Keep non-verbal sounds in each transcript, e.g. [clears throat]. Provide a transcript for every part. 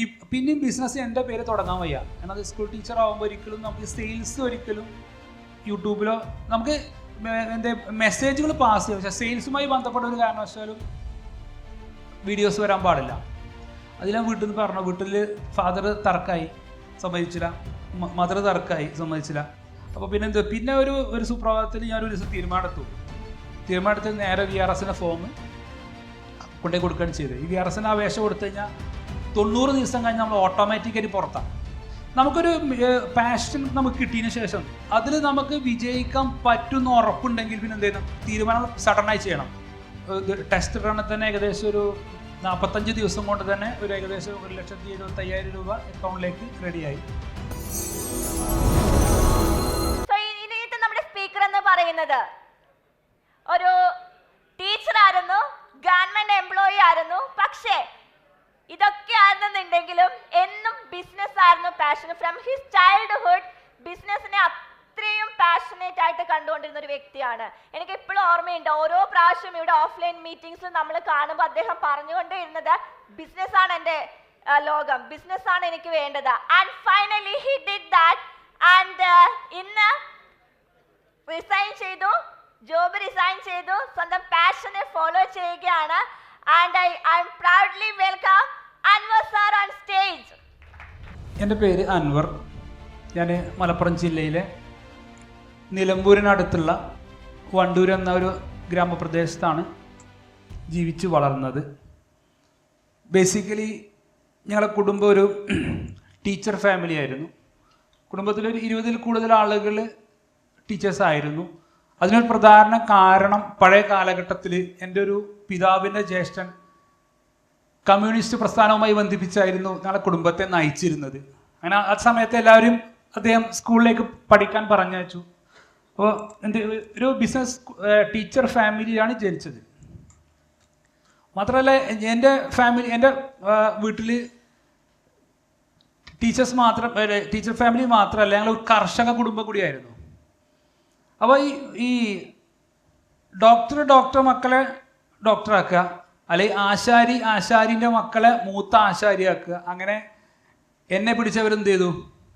ഈ പിന്നെയും ബിസിനസ് എന്റെ പേര് തുടങ്ങാൻ വയ്യ. കാരണം അത് സ്കൂൾ ടീച്ചർ ആകുമ്പോൾ ഒരിക്കലും നമുക്ക് സെയിൽസ് ഒരിക്കലും യൂട്യൂബിലോ നമുക്ക് എന്താ മെസ്സേജുകൾ പാസ് ചെയ്യാം. പക്ഷേ സെയിൽസുമായി ബന്ധപ്പെട്ട ഒരു കാരണവശാലും വീഡിയോസ് വരാൻ പാടില്ല. അതിൽ ഞാൻ വീട്ടിൽ നിന്ന് പറഞ്ഞു വീട്ടിൽ ഫാദർ തർക്കായി സമ്മതിച്ചില്ല. മദർ തർക്കായി സമ്മതിച്ചില്ല. അപ്പോൾ പിന്നെ എന്താ പിന്നെ ഒരു ഒരു സുപ്രഭാതത്തിൽ ഞാനൊരു ദിവസം തീരുമാനമെടുത്തു. തീരുമാനത്തിൽ നേരെ വി ആർ എസിന്റെ ഫോം കൊണ്ടുപോയി കൊടുക്കുകയാണ് ചെയ്തത്. ഈ വി ആർ എസിന് അപേക്ഷ കൊടുത്തു കഴിഞ്ഞാൽ തൊണ്ണൂറ് ദിവസം കഴിഞ്ഞ് നമ്മൾ ഓട്ടോമാറ്റിക്കായിട്ട് പുറത്താണ് നമുക്കൊരു പാഷൻ നമുക്ക് കിട്ടിയതിന് ശേഷം അതിൽ നമുക്ക് വിജയിക്കാൻ പറ്റുന്ന ഉറപ്പുണ്ടെങ്കിൽ പിന്നെ എന്ത് ചെയ്യണം? തീരുമാനം സഡനായി ചെയ്യണം. ടെസ്റ്റ് റണ്ണിൽ തന്നെ ഏകദേശം ഒരു നാൽപ്പത്തഞ്ച് ദിവസം കൊണ്ട് തന്നെ ഒരു ഏകദേശം ഒരു ലക്ഷത്തി എഴുപത്തയ്യായിരം രൂപ അക്കൗണ്ടിലേക്ക് റെഡിയായി സ്പീക്കർ എന്ന് പറയുന്നത് ഒരു ടീച്ചർ ആയിരുന്നു ഗവൺമെന്റ് എംപ്ലോയി ആയിരുന്നു പക്ഷേ ഇതൊക്കെ ആയിരുന്നുണ്ടെങ്കിലും എന്നും ബിസിനസ് ആയിരുന്നു പാഷൻ ഫ്രം ഹിസ് ചൈൽഡ്ഹുഡ് ബിസിനസ്സിനെ അത്രയും പാഷനേറ്റ് ആയിട്ട് കണ്ടുകൊണ്ടിരുന്ന ഒരു വ്യക്തിയാണ്. എനിക്ക് ഇപ്പോഴും ഓർമ്മയുണ്ട്. ഓരോ പ്രാവശ്യം ഇവിടെ ഓഫ്ലൈൻ മീറ്റിംഗ്സിൽ നമ്മൾ കാണുമ്പോൾ അദ്ദേഹം പറഞ്ഞുകൊണ്ടേ ഇരുന്നത് ബിസിനസ് ആണ് എന്റെ ലോകം. ബിസിനസ് ആണ് എനിക്ക് വേണ്ടത്. And finally he did that and ഇന്ന് റിസൈൻ ചെയ്തു. ജോബ് റിസൈൻ ചെയ്തു. സ്വന്തം പാഷനെ ഫോളോ ചെയ്യുകയാണ്. And I I'm proudly welcome Anwar sir on stage എന്റെ പേര് അൻവർ. ഞാൻ മലപ്പുറം ജില്ലയിലെ നിലമ്പൂരിനടുത്തുള്ള വണ്ടൂർ എന്ന ഒരു ഗ്രാമപ്രദേശത്താണ് ജീവിച്ച് വളർന്നത്. ബേസിക്കലി ഞങ്ങളുടെ കുടുംബം ഒരു [clears throat] ടീച്ചർ ഫാമിലി ആയിരുന്നു. കുടുംബത്തിൽ കുടുംബത്തിലൊരു ഇരുപതിൽ കൂടുതൽ ആളുകൾ ടീച്ചേഴ്സ് ആയിരുന്നു. അതിനൊരു പ്രധാന കാരണം പഴയ കാലഘട്ടത്തിൽ എന്റെ ഒരു പിതാവിന്റെ ജ്യേഷ്ഠൻ കമ്മ്യൂണിസ്റ്റ് പ്രസ്ഥാനവുമായി ബന്ധിപ്പിച്ചായിരുന്നു ഞങ്ങളുടെ കുടുംബത്തെ നയിച്ചിരുന്നത്. അങ്ങനെ ആ സമയത്ത് എല്ലാവരും അദ്ദേഹം സ്കൂളിലേക്ക് പഠിക്കാൻ പറഞ്ഞയച്ചു. അപ്പോൾ എന്ത് ഒരു ബിസിനസ് ടീച്ചർ ഫാമിലിയാണ് ജനിച്ചത്. മാത്രമല്ല എന്റെ ഫാമിലി എന്റെ വീട്ടിൽ ടീച്ചേഴ്സ് മാത്രം ടീച്ചർ ഫാമിലി മാത്രമല്ല ഞങ്ങൾ ഒരു കർഷക കുടുംബം കൂടിയായിരുന്നു. അപ്പോൾ ഈ ഈ ഡോക്ടർ ഡോക്ടർ മക്കളെ ഡോക്ടറാക്കുക അല്ലെങ്കിൽ ആശാരി ആശാരിന്റെ മക്കളെ മൂത്ത ആശാരിയാക്കുക. അങ്ങനെ എന്നെ പിടിച്ചവരെന്ത് ചെയ്തു?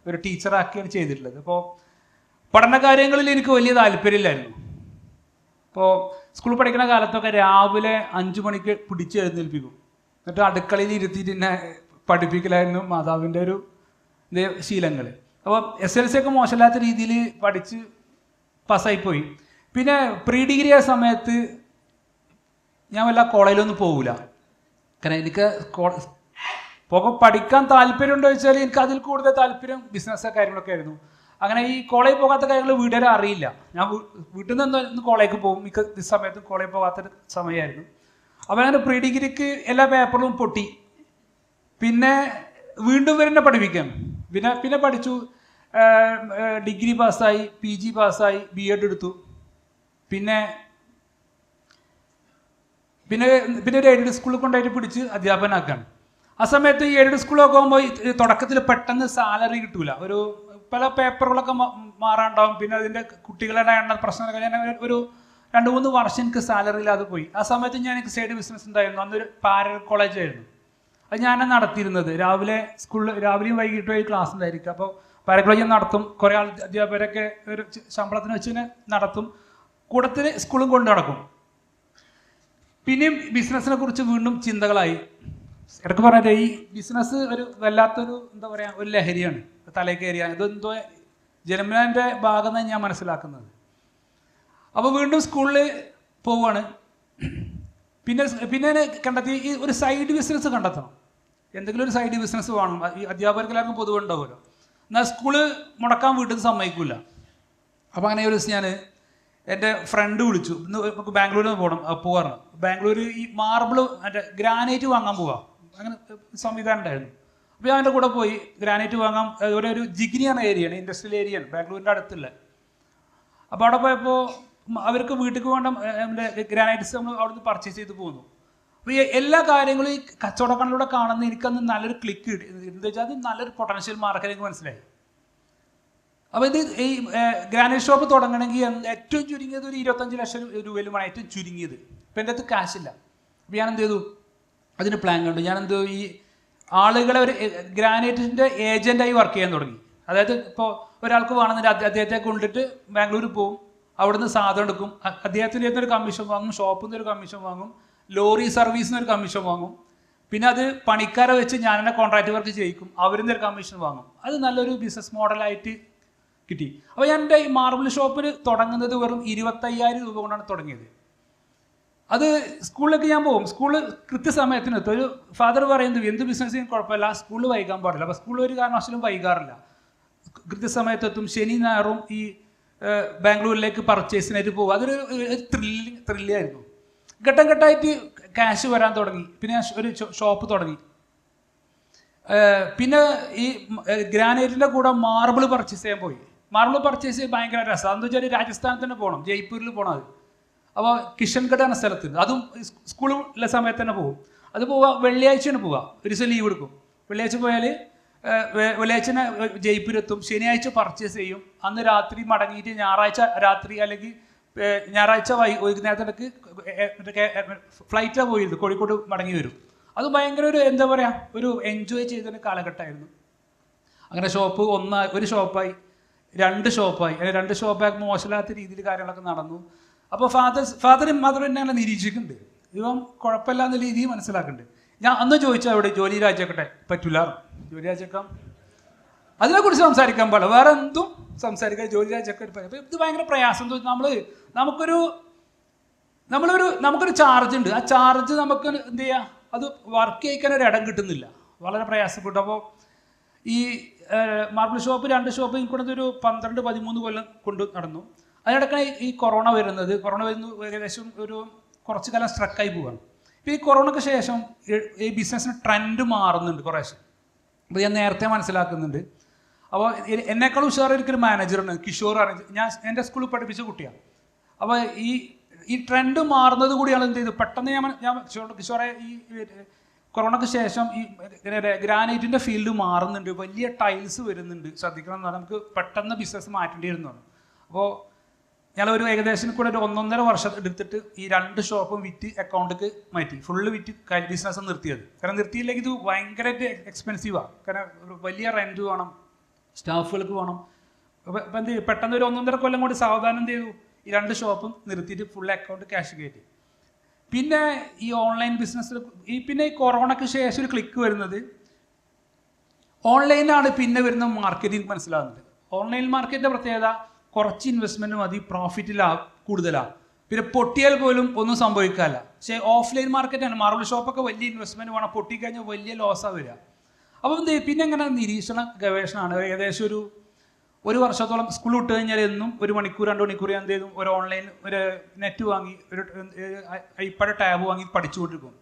ഒരു ടീച്ചറാക്കുകയാണ് ചെയ്തിട്ടുള്ളത്. അപ്പോൾ പഠന കാര്യങ്ങളിൽ എനിക്ക് വലിയ താല്പര്യമില്ലായിരുന്നു. ഇപ്പോൾ സ്കൂൾ പഠിക്കുന്ന കാലത്തൊക്കെ രാവിലെ അഞ്ചു മണിക്ക് പിടിച്ച് എഴുന്നേൽപ്പിക്കും. എന്നിട്ട് അടുക്കളയിൽ ഇരുത്തിയിട്ട് എന്നെ പഠിപ്പിക്കലായിരുന്നു മാതാവിന്റെ ഒരു ശീലങ്ങൾ അപ്പോൾ എസ് എൽ സി ഒക്കെ മോശമില്ലാത്ത രീതിയിൽ പഠിച്ച് പാസ്സായിപ്പോയി പിന്നെ പ്രീ ഡിഗ്രി ആ സമയത്ത് ഞാൻ വല്ല കോളേജിലൊന്നും പോകില്ല കാരണം എനിക്ക് പോകെ പഠിക്കാൻ താല്പര്യമുണ്ടോ വെച്ചാൽ എനിക്ക് അതിൽ കൂടുതൽ താല്പര്യം ബിസിനസ് കാര്യങ്ങളൊക്കെ ആയിരുന്നു. അങ്ങനെ ഈ കോളേജിൽ പോകാത്ത കാര്യങ്ങൾ വീട്ടുകാർ അറിയില്ല. ഞാൻ വീട്ടിൽ നിന്ന് കോളേജിൽ പോകും. മിക്ക സമയത്തും കോളേജിൽ പോകാത്തൊരു സമയമായിരുന്നു അപ്പോൾ അങ്ങനെ പ്രീ ഡിഗ്രിക്ക് എല്ലാ പേപ്പറും പൊട്ടി. പിന്നെ വീണ്ടും വരുന്ന പഠിപ്പിക്കാം പിന്നെ പിന്നെ പഠിച്ചു. ഡിഗ്രി പാസ്സായി പി ജി പാസ്സായി ബി എഡ് എടുത്തു. പിന്നെ പിന്നെ പിന്നെ ഒരു എയ്ഡഡ് സ്കൂളിൽ കൊണ്ടുപോയിട്ട് പിടിച്ച് അധ്യാപകനാക്കാണ്. ആ സമയത്ത് ഈ എയ്ഡഡ് സ്കൂളൊക്കെ പോകുമ്പോൾ തുടക്കത്തിൽ പെട്ടെന്ന് സാലറി കിട്ടൂല. ഒരു പല പേപ്പറുകളൊക്കെ മാറാണ്ടാവും. പിന്നെ അതിന്റെ കുട്ടികളുടെ എണ്ണ പ്രശ്നങ്ങളൊക്കെ ഞാൻ ഒരു- രണ്ട് മൂന്ന് വർഷം എനിക്ക് സാലറി ഇല്ലാതെ പോയി. ആ സമയത്ത് ഞാൻ എനിക്ക് സൈഡ് ബിസിനസ് ഉണ്ടായിരുന്നു. അന്നൊരു പാരൽ കോളേജായിരുന്നു അത് ഞാൻ നടത്തിയിരുന്നത്. രാവിലെ സ്കൂളിൽ രാവിലെയും വൈകിട്ടും ആയി ക്ലാസ് ഉണ്ടായിരിക്കും. അപ്പോൾ പാരൽ കോളേജ് നടത്തും. കുറേ ആൾ അധ്യാപകരൊക്കെ ഒരു ശമ്പളത്തിന് വെച്ച് നടത്തും. കൂട്ടത്തിൽ സ്കൂളും കൊണ്ട് നടക്കും. പിന്നെയും ബിസിനസ്സിനെ കുറിച്ച് വീണ്ടും ചിന്തകളായി. ഇടയ്ക്ക് പറഞ്ഞാൽ ഈ ബിസിനസ് ഒരു വല്ലാത്തൊരു എന്താ പറയുക ഒരു ലഹരിയാണ്. തലേ കയറിയ ഇതെന്തോ ജന്മനാന്റെ ഭാഗം ഞാൻ മനസ്സിലാക്കുന്നത്. അപ്പോൾ വീണ്ടും സ്കൂളിൽ പോവുകയാണ് പിന്നെ പിന്നെ കണ്ടെത്തി ഈ ഒരു സൈഡ് ബിസിനസ് കണ്ടെത്തണം. എന്തെങ്കിലും ഒരു സൈഡ് ബിസിനസ് വേണം. ഈ അധ്യാപകർക്ക് എല്ലാവർക്കും പൊതുവെ ഉണ്ടാവുമല്ലോ. എന്നാൽ സ്കൂൾ മുടക്കാൻ വീട്ടിൽ സമ്മതിക്കില്ല അപ്പോൾ അങ്ങനെ ഒരു ദിവസം ഞാൻ എന്റെ ഫ്രണ്ട് വിളിച്ചു. നമുക്ക് ബാംഗ്ലൂരിൽ നിന്ന് പോകണം പോകാറുണ്ട് ബാംഗ്ലൂർ ഈ മാർബിൾ മറ്റേ ഗ്രാനൈറ്റ് വാങ്ങാൻ പോവാം. അങ്ങനെ സംവിധാനം ഉണ്ടായിരുന്നു അപ്പോൾ ഞാൻ എന്റെ കൂടെ പോയി ഗ്രാനൈറ്റ് വാങ്ങാം. ഇവിടെ ഒരു ജിഗ്നിയാണ് ഏരിയയാണ് ഇൻഡസ്ട്രിയൽ ഏരിയയാണ് ബാംഗ്ലൂരിന്റെ അടുത്തുള്ള. അപ്പോൾ അവിടെ പോയപ്പോൾ അവർക്ക് വീട്ടിലേക്ക് വേണ്ട ഗ്രാനൈറ്റ്സ് നമ്മൾ അവിടുന്ന് പർച്ചേസ് ചെയ്ത് പോകുന്നു അപ്പോൾ ഈ എല്ലാ കാര്യങ്ങളും ഈ കച്ചവടക്കാരിലൂടെ കാണുന്ന എനിക്കന്ന് നല്ലൊരു ക്ലിക്ക് കിട്ടി. എന്താ വെച്ചാൽ അത് നല്ലൊരു പൊട്ടൻഷ്യൽ മാർക്കറ്റ് എനിക്ക് മനസ്സിലായി. അപ്പോൾ ഇത് ഈ ഗ്രാനൈറ്റ് ഷോപ്പ് തുടങ്ങണമെങ്കിൽ ഏറ്റവും ചുരുങ്ങിയത് ഒരു ഇരുപത്തഞ്ച് ലക്ഷം രൂപയിലുമാണ് ഏറ്റവും ചുരുങ്ങിയത്. ഇപ്പം എന്റെ അടുത്ത് കാശില്ല അപ്പോൾ ഞാൻ എന്ത് ചെയ്തു? അതിന് പ്ലാൻ കണ്ടു. ഞാൻ എന്ത് ഈ ആളുകളെ ഒരു ഗ്രാനൈറ്റിന്റെ ഏജന്റായി വർക്ക് ചെയ്യാൻ തുടങ്ങി. അതായത് ഇപ്പോൾ ഒരാൾക്ക് അദ്ദേഹ- അദ്ദേഹത്തെ കൊണ്ടിട്ട് ബാംഗ്ലൂർ പോകും അവിടുന്ന് സാധനം എടുക്കും. അദ്ദേഹത്തിന്റെ ഒരു കമ്മീഷൻ വാങ്ങും. ഷോപ്പിൽ നിന്ന് ഒരു കമ്മീഷൻ വാങ്ങും. ലോറി സർവീസിൽ നിന്ന് ഒരു കമ്മീഷൻ വാങ്ങും. പിന്നെ അത് പണിക്കാരെ വെച്ച് ഞാൻ എന്നെ കോൺട്രാക്ട് വർക്ക് ചെയ്യിക്കും. അവരിൽ നിന്ന് ഒരു കമ്മീഷൻ വാങ്ങും. അത് നല്ലൊരു ബിസിനസ് മോഡലായിട്ട് കിട്ടി. അപ്പോൾ ഞാൻ എന്റെ മാർബിൾ ഷോപ്പിൽ തുടങ്ങുന്നത് വെറും ഇരുപത്തയ്യായിരം രൂപ കൊണ്ടാണ് തുടങ്ങിയത്. അത് സ്കൂളിലൊക്കെ ഞാൻ പോകും. സ്കൂൾ കൃത്യസമയത്തിന് എത്തും. ഒരു ഫാദർ പറയുന്നത് എന്ത് ബിസിനസ് ബിസിനസ്സിനും കുഴപ്പമില്ല. സ്കൂളിൽ വൈകാൻ പാടില്ല. അപ്പോൾ സ്കൂളിൽ ഒരു കാരണവശാലും വൈകാറില്ല. കൃത്യസമയത്തെത്തും ശനി ഞായറും ഈ ബാംഗ്ലൂരിലേക്ക് പർച്ചേസിനായിട്ട് പോകും. അതൊരു ത്രില്ലിങ് ത്രില്ലായിരുന്നു ഘട്ടം ഘട്ടമായിട്ട് ക്യാഷ് വരാൻ തുടങ്ങി. പിന്നെ ഞാൻ ഒരു ഷോപ്പ് തുടങ്ങി. പിന്നെ ഈ ഗ്രാനൈറ്റിന്റെ കൂടെ മാർബിൾ പർച്ചേസ് ചെയ്യാൻ പോയി. മാർബിൾ പർച്ചേസ് ഭയങ്കര രസം. അതെന്ന് വെച്ചാൽ രാജസ്ഥാനിൽ തന്നെ പോകണം ജയ്പൂരിൽ പോകണം അത് അപ്പോൾ കിഷൻഗഡ് എന്ന സ്ഥലത്ത് അതും സ്കൂളിലെ സമയത്ത് തന്നെ പോകും. അത് പോവുക വെള്ളിയാഴ്ചയാണ് പോവുക ഒരു ദിവസം ലീവ് എടുക്കും. വെള്ളിയാഴ്ച പോയാൽ വെള്ളിയാഴ്ച ജയ്പൂരെത്തും ശനിയാഴ്ച പർച്ചേസ് ചെയ്യും. അന്ന് രാത്രി മടങ്ങിയിട്ട് ഞായറാഴ്ച രാത്രി അല്ലെങ്കിൽ ഞായറാഴ്ച വൈ വൈകുന്നേരത്തിലേക്ക് ഫ്ലൈറ്റാണ് പോയിരുന്നു കോഴിക്കോട് മടങ്ങി വരും. അത് ഭയങ്കര ഒരു എന്താ പറയുക ഒരു എൻജോയ് ചെയ്തൊരു കാലഘട്ടമായിരുന്നു. അങ്ങനെ ഷോപ്പ് ഒന്നായി ഒരു ഷോപ്പായി രണ്ട് ഷോപ്പായി. രണ്ട് ഷോപ്പായി മോശമില്ലാത്ത രീതിയിൽ കാര്യങ്ങളൊക്കെ നടന്നു. അപ്പോൾ ഫാദർ ഫാദറും മദറും എന്നെ അങ്ങനെ നിരീക്ഷിക്കുന്നുണ്ട്. ഇവൻ കുഴപ്പമില്ല എന്ന രീതിയിൽ മനസ്സിലാക്കുന്നുണ്ട്. ഞാൻ അന്ന് ചോദിച്ചാൽ അവിടെ ജോലി രാജ്യക്കട്ടെ പറ്റൂല ജോലി അതിനെ അതിനെക്കുറിച്ച് സംസാരിക്കാൻ പാടില്ല. വേറെ എന്തും സംസാരിക്കാൻ ജോലി രാജിയൊക്കെ അപ്പോൾ ഇത് ഭയങ്കര പ്രയാസം വെച്ചാൽ നമ്മൾ നമുക്കൊരു നമ്മളൊരു നമുക്കൊരു ചാർജ് ഉണ്ട്. ആ ചാർജ് നമുക്ക് എന്ത് ചെയ്യുക അത് വർക്ക് ചെയ്യിക്കാൻ ഒരു ഇടം കിട്ടുന്നില്ല. വളരെ പ്രയാസപ്പെട്ടു. അപ്പോൾ ഈ മാർബിൾ ഷോപ്പ് രണ്ട് ഷോപ്പ് എനിക്കൊണ്ടത് ഒരു പന്ത്രണ്ട് പതിമൂന്ന് കൊല്ലം കൊണ്ട് നടന്നു. അതിനിടയ്ക്കാണ് ഈ കൊറോണ വരുന്നത്. കൊറോണ വരുന്നു ഏകദേശം ഒരു കുറച്ച് കാലം സ്ട്രക്കായി പോവാണ്. ഇപ്പോൾ ഈ കൊറോണയ്ക്ക് ശേഷം ഈ- ബിസിനസ്സിന് ട്രെൻഡ് മാറുന്നുണ്ട് കുറേശ്ശെ. അപ്പോൾ ഞാൻ നേരത്തെ മനസ്സിലാക്കുന്നുണ്ട്. അപ്പോൾ എന്നെക്കാളും ഉഷാർ മാനേജറാണ് ആണ്. ഞാൻ എന്റെ സ്കൂളിൽ പഠിപ്പിച്ച കുട്ടിയാണ്. അപ്പോൾ ഈ ഈ ട്രെൻഡ് മാറുന്നത് കൂടിയാണ് എന്ത് ചെയ്തു പെട്ടെന്ന് ഞാൻ ഞാൻ കിഷോർ കിഷോറെ ഈ കൊറോണയ്ക്ക് ശേഷം ഈ ഗ്രാനൈറ്റിന്റെ ഫീൽഡ് മാറുന്നുണ്ട്. വലിയ ടൈൽസ് വരുന്നുണ്ട്. ശ്രദ്ധിക്കണം എന്നാൽ നമുക്ക് പെട്ടെന്ന് ബിസിനസ് മാറ്റേണ്ടി വരുന്നു അപ്പോൾ ഞങ്ങളൊരു ഏകദേശം കൂടെ ഒരു ഒന്നൊന്നര വർഷം എടുത്തിട്ട് ഈ രണ്ട് ഷോപ്പും വിറ്റ് അക്കൗണ്ടിലേക്ക് മാറ്റി. ഫുള്ള് വിറ്റ് ബിസിനസ് നിർത്തിയത്. കാരണം നിർത്തിയില്ലെങ്കിൽ ഇത് ഭയങ്കരമായിട്ട് എക്സ്പെൻസീവാണ് കാരണം വലിയ റെന്റ് വേണം. സ്റ്റാഫുകൾക്ക് വേണം. അപ്പോൾ എന്ത് പെട്ടെന്ന് ഒരു ഒന്നൊന്നര കൊല്ലം കൂടി സാവധാനം ചെയ്തു? ഈ രണ്ട് ഷോപ്പും നിർത്തിയിട്ട് ഫുൾ അക്കൗണ്ട് ക്യാഷ് കയറ്റി. പിന്നെ ഈ ഓൺലൈൻ ബിസിനസ്സിൽ ഈ പിന്നെ ഈ കൊറോണയ്ക്ക് ശേഷം ഒരു ക്ലിക്ക് വരുന്നത് ഓൺലൈനാണ് പിന്നെ വരുന്ന മാർക്കറ്റിംഗ് മനസ്സിലാകുന്നത് ഓൺലൈൻ മാർക്കറ്റിന്റെ പ്രത്യേകത കുറച്ച് ഇൻവെസ്റ്റ്മെന്റ് മതി പ്രോഫിറ്റിലാ കൂടുതലാണ് പിന്നെ പൊട്ടിയാൽ പോലും ഒന്നും സംഭവിക്കാല്ല പക്ഷേ ഓഫ്ലൈൻ മാർക്കറ്റാണ് മാർബിൾ ഷോപ്പൊക്കെ വലിയ ഇൻവെസ്റ്റ്മെന്റ് വേണം. പൊട്ടിക്കഴിഞ്ഞാൽ വലിയ ലോസാണ് വരിക. അപ്പം പിന്നെ ഇങ്ങനെ നിരീക്ഷണ ഗവേഷണമാണ്. ഏകദേശം ഒരു ഒരു വർഷത്തോളം സ്കൂൾ വിട്ട് കഴിഞ്ഞാൽ എന്നും ഒരു മണിക്കൂർ രണ്ട് മണിക്കൂർ എന്ത് ചെയ്തു ഒരു ഓൺലൈൻ ഒരു നെറ്റ് വാങ്ങി ഒരു ഐപ്പാഡ് ടാബ് വാങ്ങി പഠിച്ചുകൊണ്ടിരിക്കും.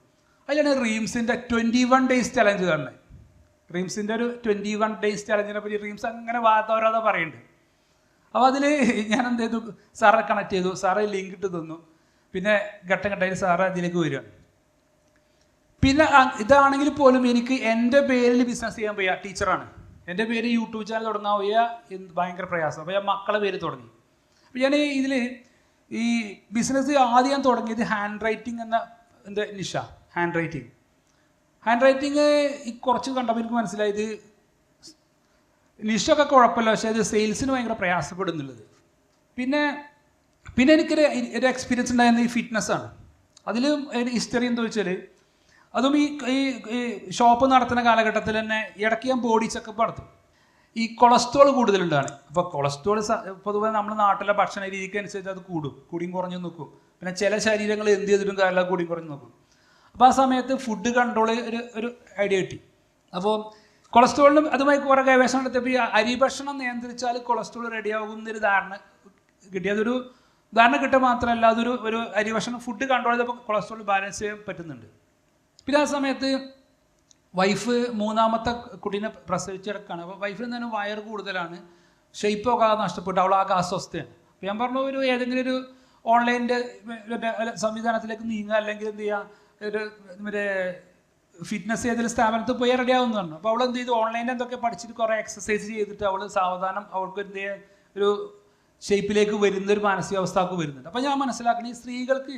അതിലാണ് റീംസിന്റെ ട്വന്റി വൺ ഡേയ്സ് ചലഞ്ച് കാണുന്നത് റീംസിന്റെ ഒരു ട്വന്റി വൺ ഡേയ്സ് ചലഞ്ചിനെ പറ്റി റീംസ് അങ്ങനെ വാർത്തവരാതെ പറയുന്നുണ്ട്. അപ്പോൾ അതിൽ ഞാൻ എന്ത് ചെയ്തു? സാറെ കണക്ട് ചെയ്തു. സാറെ ലിങ്ക് ഇട്ട് തന്നു. പിന്നെ ഘട്ടം ഘട്ടമായിട്ട് സാറ് അതിലേക്ക് വരികയാണ് പിന്നെ ഇതാണെങ്കിൽ പോലും എനിക്ക് എന്റെ പേരിൽ ബിസിനസ് ചെയ്യാൻ വയ്യ. ടീച്ചറാണ് എന്റെ പേര് യൂട്യൂബ് ചാനൽ തുടങ്ങാൻ എന്ത് ഭയങ്കര പ്രയാസം. അപ്പോൾ ഞാൻ മക്കളെ പേര് തുടങ്ങി. അപ്പോൾ ഞാൻ ഇതിൽ ഈ ബിസിനസ് ആദ്യം ഞാൻ തുടങ്ങിയത് ഹാൻഡ് റൈറ്റിംഗ് എന്ന എന്താ Nisha handwriting handwriting ഈ കുറച്ച് കണ്ടപ്പോൾ എനിക്ക് മനസ്സിലായത് നിഷൊക്കെ കുഴപ്പമില്ല പക്ഷേ അത് സെയിൽസിന് ഭയങ്കര പ്രയാസപ്പെടുന്നുള്ളത്. പിന്നെ പിന്നെ എനിക്കൊരു ഒരു എക്സ്പീരിയൻസ് ഉണ്ടായിരുന്നത് ഈ ഫിറ്റ്നസ്സാണ് അതിലും ഹിസ്റ്ററി എന്താ വെച്ചാൽ അതും ഈ ഈ ഷോപ്പ് നടത്തുന്ന കാലഘട്ടത്തിൽ തന്നെ ഇടയ്ക്ക് ഞാൻ ബോഡി ചെക്കപ്പ് നടത്തും. ഈ കൊളസ്ട്രോൾ കൂടുതലുണ്ടാണ്. അപ്പോൾ കൊളസ്ട്രോൾ പൊതുവെ നമ്മൾ നാട്ടിലെ ഭക്ഷണ രീതിക്ക് അനുസരിച്ച് അത് കൂടും. കൂടിയും കുറഞ്ഞു നിൽക്കും. പിന്നെ ചില ശരീരങ്ങൾ എന്ത് ചെയ്തിട്ടും കാര്യമില്ല കൂടിയും കുറഞ്ഞു നിൽക്കും. അപ്പോൾ ആ സമയത്ത് ഫുഡ് കൺട്രോൾ ഒരു ഒരു ഐഡിയ കിട്ടി. അപ്പോൾ കൊളസ്ട്രോളിനും അതുമായി കുറേ ഗവേഷണം നടത്തിയപ്പോൾ ഈ അരി ഭക്ഷണം നിയന്ത്രിച്ചാൽ കൊളസ്ട്രോൾ റെഡിയാകുന്നൊരു ധാരണ കിട്ടി. അതൊരു ധാരണ കിട്ടുക മാത്രമല്ല അതൊരു ഒരു അരി ഭക്ഷണം ഫുഡ് കൺട്രോൾ ചെയ്തപ്പോൾ കൊളസ്ട്രോൾ ബാലൻസ് ചെയ്യാൻ പറ്റുന്നുണ്ട്. പിന്നെ ആ സമയത്ത് വൈഫ് മൂന്നാമത്തെ കുട്ടീനെ പ്രസവിച്ചെടുക്കുകയാണ് അപ്പോൾ വൈഫിന് തന്നെ വയർ കൂടുതലാണ്. ഷെയ്പ്പൊക്കെ നഷ്ടപ്പെട്ടു. അവൾ ആകെ അസ്വസ്ഥയാണ്. അപ്പോൾ ഞാൻ പറഞ്ഞു ഒരു ഏതെങ്കിലും ഒരു ഓൺലൈനിന്റെ സംവിധാനത്തിലേക്ക് നീങ്ങുക അല്ലെങ്കിൽ എന്ത് ചെയ്യുക ഒരു മറ്റേ ഫിറ്റ്നസ് ചെയ്തൊരു സ്ഥാപനത്തിൽ പോയി റെഡി ആവുന്നു പറഞ്ഞു. അപ്പോൾ അവൾ എന്ത് ചെയ്തു? ഓൺലൈനിൽ എന്തൊക്കെ പഠിച്ചിട്ട് കുറേ എക്സസൈസ് ചെയ്തിട്ട് അവൾ സാവധാനം അവൾക്ക് എന്ത് ചെയ്യുക ഒരു ഷേപ്പിലേക്ക് വരുന്ന ഒരു മാനസികാവസ്ഥക്ക് വരുന്നുണ്ട്. അപ്പോൾ ഞാൻ മനസ്സിലാക്കണേ സ്ത്രീകൾക്ക്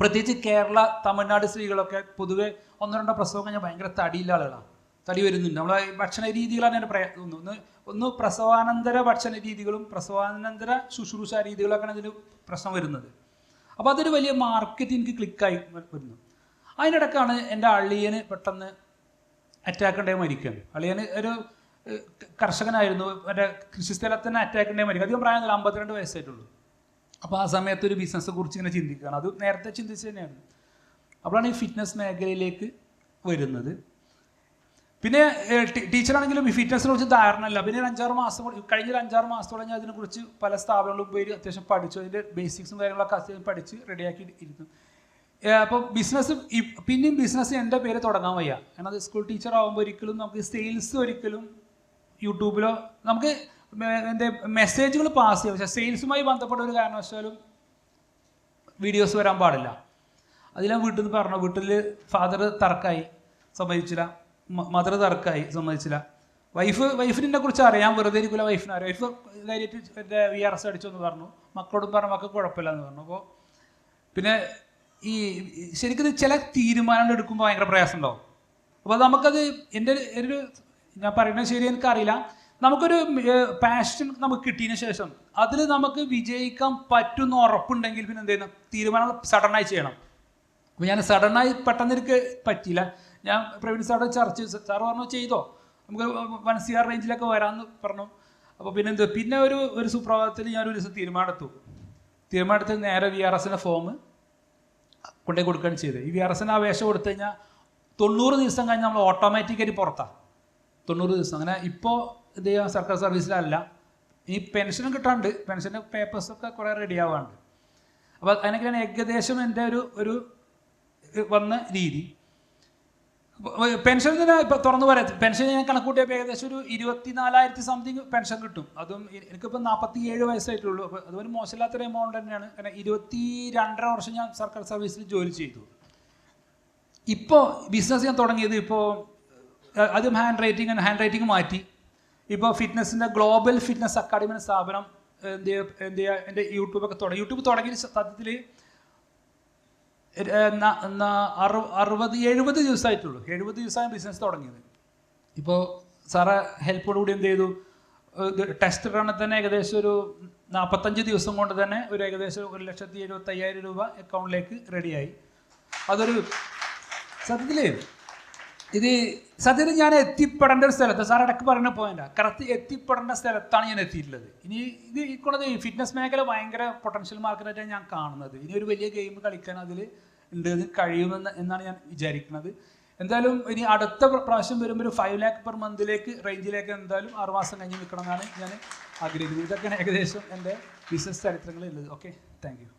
പ്രത്യേകിച്ച് കേരള തമിഴ്നാട് സ്ത്രീകളൊക്കെ പൊതുവെ ഒന്നോ രണ്ടോ പ്രസവം കഴിഞ്ഞാൽ ഭയങ്കര തടിയുള്ള ആളുകളാണ് തടി വരുന്നുണ്ട്. നമ്മളെ ഭക്ഷണ രീതികളാണ് എന്റെ പ്രയ ഒന്ന് ഒന്ന് പ്രസവാനന്തര ഭക്ഷണ രീതികളും പ്രസവാനന്തര ശുശ്രൂഷ രീതികളൊക്കെയാണ് ഇതിന് പ്രശ്നം വരുന്നത്. അപ്പോൾ അതൊരു വലിയ മാർക്കറ്റ് എനിക്ക് ക്ലിക്കായി വരുന്നു. അതിനിടക്കാണ് എന്റെ അള്ളിയന് പെട്ടെന്ന് അറ്റാക്ക് ഉണ്ടായി മരിക്കുകയാണ്. അളിയന് ഒരു കർഷകനായിരുന്നു. എന്റെ കൃഷിസ്ഥലത്ത് തന്നെ അറ്റാക്ക് ഉണ്ടായി മരിക്കും അധികം പ്രായം അമ്പത്തിരണ്ട് വയസ്സായിട്ടുള്ളൂ. അപ്പോൾ ആ സമയത്ത് ഒരു ബിസിനസ്സെ കുറിച്ച് ഇങ്ങനെ ചിന്തിക്കുകയാണ്. അത് നേരത്തെ ചിന്തിച്ച് തന്നെയാണ്. അപ്പോഴാണ് ഈ ഫിറ്റ്നസ് മേഖലയിലേക്ക് വരുന്നത്. പിന്നെ ടീച്ചറാണെങ്കിലും ഈ ഫിറ്റ്നസിനെ കുറിച്ച് ധാരണയില്ല. പിന്നെ ഒരു അഞ്ചാറ് മാസം കഴിഞ്ഞ ഒരു അഞ്ചാറ് മാസത്തോളം ഞാൻ അതിനെക്കുറിച്ച് പല സ്ഥാപനങ്ങളിലും പോയി അത്യാവശ്യം പഠിച്ചു. അതിന്റെ ബേസിക്സും കാര്യങ്ങളൊക്കെ അത്യാവശ്യം പഠിച്ച് റെഡിയാക്കി ഇരുന്നു. അപ്പോൾ ബിസിനസ് പിന്നെയും ബിസിനസ് എന്റെ പേര് തുടങ്ങാൻ വയ്യ. കാരണം സ്കൂൾ ടീച്ചർ ആകുമ്പോൾ ഒരിക്കലും നമുക്ക് സെയിൽസ് ഒരിക്കലും യൂട്യൂബിലോ നമുക്ക് എന്റെ മെസ്സേജുകൾ പാസ് ചെയ്യാം. പക്ഷേ സെയിൽസുമായി ബന്ധപ്പെട്ട ഒരു കാരണവശാലും വീഡിയോസ് വരാൻ പാടില്ല. ഞാൻ വീട്ടിൽ നിന്ന് പറഞ്ഞു വീട്ടിൽ ഫാദർ തർക്കായി സമ്മതിച്ചില്ല. മദർ തർക്കായി സമ്മതിച്ചില്ല. വൈഫ് വൈഫിനെ കുറിച്ച് അറിയാം വെറുതെ ഇരിക്കില്ല വൈഫിനെ അറിയാം. വൈഫ് കാര്യമായിട്ട് എന്റെ വി ആർ എസ് അടിച്ചു എന്ന് പറഞ്ഞു. മക്കളോടും പറഞ്ഞു മക്കൾക്ക് കുഴപ്പമില്ല എന്ന് പറഞ്ഞു. അപ്പോൾ പിന്നെ ഈ ശരിക്കും ചില തീരുമാനങ്ങൾ എടുക്കുമ്പോൾ ഭയങ്കര പ്രയാസം ഉണ്ടാവും. അപ്പോൾ നമുക്കത് എന്റെ ഒരു ഞാൻ പറയുന്നത് ശരി എനിക്കറിയില്ല. നമുക്കൊരു പാഷൻ നമുക്ക് കിട്ടിയതിന് ശേഷം അതിൽ നമുക്ക് വിജയിക്കാൻ പറ്റുന്ന ഉറപ്പുണ്ടെങ്കിൽ പിന്നെ എന്ത് ചെയ്യുന്നു തീരുമാനങ്ങൾ സഡനായി ചെയ്യണം. അപ്പോൾ ഞാൻ സഡനായി പെട്ടെന്ന് എനിക്ക് പറ്റിയില്ല. ഞാൻ പ്രവീൺ സാറോട് ചർച്ച സാർ പറഞ്ഞു ചെയ്തോ? നമുക്ക് വൺ സി ആർ റേഞ്ചിലൊക്കെ വരാമെന്ന് പറഞ്ഞു. അപ്പോൾ പിന്നെ എന്ത് പിന്നെ ഒരു ഒരു സുപ്രഭാതത്തിൽ ഞാൻ ഒരു ദിവസം തീരുമാനമെടുത്തു. തീരുമാനത്തിൽ നേരെ വി ആർ എസിന്റെ ഫോം കൊണ്ടുപോയി കൊടുക്കുകയാണ് ചെയ്തത്. ഈ വി ആർ എസിന് അപേക്ഷ കൊടുത്തു കഴിഞ്ഞാൽ തൊണ്ണൂറ് ദിവസം കഴിഞ്ഞ് നമ്മൾ ഓട്ടോമാറ്റിക്കായിട്ട് പുറത്താണ് തൊണ്ണൂറ് ദിവസം. അങ്ങനെ ഇപ്പോൾ ചെയ്യുക സർക്കാർ സർവീസിലല്ല. ഈ പെൻഷനും കിട്ടാണ്ട് പെൻഷന്റെ പേപ്പേഴ്സൊക്കെ കുറേ റെഡി ആവാണ്ട്. അപ്പോൾ അതിനൊക്കെയാണ് ഏകദേശം എന്റെ ഒരു ഒരു വന്ന രീതി. പെൻഷൻ തന്നെ ഇപ്പം തുറന്നു പറയാം. പെൻഷൻ ഞാൻ കണക്കൂട്ടിയപ്പോൾ ഏകദേശം ഒരു ഇരുപത്തിനാലായിരത്തി സംതിങ് പെൻഷൻ കിട്ടും. അതും എനിക്കിപ്പോൾ നാൽപ്പത്തി ഏഴ് വയസ്സായിട്ടുള്ളൂ. അപ്പോൾ അതൊരു മോശമില്ലാത്തൊരു എമൗണ്ട് തന്നെയാണ്. കാരണം ഇരുപത്തി രണ്ടര വർഷം ഞാൻ സർക്കാർ സർവീസിൽ ജോലി ചെയ്തു. ഇപ്പോൾ ബിസിനസ് ഞാൻ തുടങ്ങിയത് ഇപ്പോൾ ആദ്യം ഹാൻഡ് റൈറ്റിംഗ് ഹാൻഡ് റൈറ്റിംഗ് മാറ്റി. ഇപ്പോൾ ഫിറ്റ്നസിന്റെ ഗ്ലോബൽ ഫിറ്റ്നസ് അക്കാഡമി എന്ന സ്ഥാപനം എന്ത് എന്ത് എന്റെ യൂട്യൂബൊക്കെ തുടങ്ങി. യൂട്യൂബ് തുടങ്ങിയ സത്യത്തിൽ അറു അറുപത് എഴുപത് ദിവസമായിട്ടുള്ളൂ എഴുപത് ദിവസമായി ബിസിനസ് തുടങ്ങിയത്. ഇപ്പോൾ സാറ് ഹെൽപ്പോട് കൂടി എന്ത് ചെയ്തു? ടെസ്റ്റ് റണ്ണിൽ തന്നെ ഏകദേശം ഒരു നാൽപ്പത്തഞ്ച് ദിവസം കൊണ്ട് തന്നെ ഒരു ഏകദേശം ഒരു ലക്ഷത്തി എഴുപത്തയ്യായിരം രൂപ അക്കൗണ്ടിലേക്ക് റെഡിയായി അതൊരു സത്യത്തിലേ ഇത് സത്യത്തിൽ ഞാൻ എത്തിപ്പെടേണ്ട ഒരു സ്ഥലത്ത് സാർ ഇടയ്ക്ക് പറയുന്ന പോയിന്റ് കറക്റ്റ് എത്തിപ്പെടേണ്ട സ്ഥലത്താണ് ഞാൻ എത്തിയിട്ടുള്ളത്. ഇനി ഇത് ഈ ഫിറ്റ്നസ് മേഖല ഭയങ്കര പൊട്ടൻഷ്യൽ മാർക്കറ്റായിട്ടാണ് ഞാൻ കാണുന്നത്. ഇനി ഒരു വലിയ ഗെയിം കളിക്കാൻ അതിൽ ഉണ്ട് കഴിയുമെന്ന് എന്നാണ് ഞാൻ വിചാരിക്കുന്നത്. എന്തായാലും ഇനി അടുത്ത പ്ര- പ്രാവശ്യം വരുമ്പോൾ ഒരു ഫൈവ് ലാക്ക് പെർ മന്തിലേക്ക് റേഞ്ചിലേക്ക് എന്തായാലും ആറ് മാസം കഴിഞ്ഞ് നിൽക്കണം എന്നാണ് ഞാൻ ആഗ്രഹിക്കുന്നത്. ഇതൊക്കെയാണ് ഏകദേശം എന്റെ ബിസിനസ് ചരിത്രങ്ങളുള്ളത് ഓക്കെ താങ്ക് യു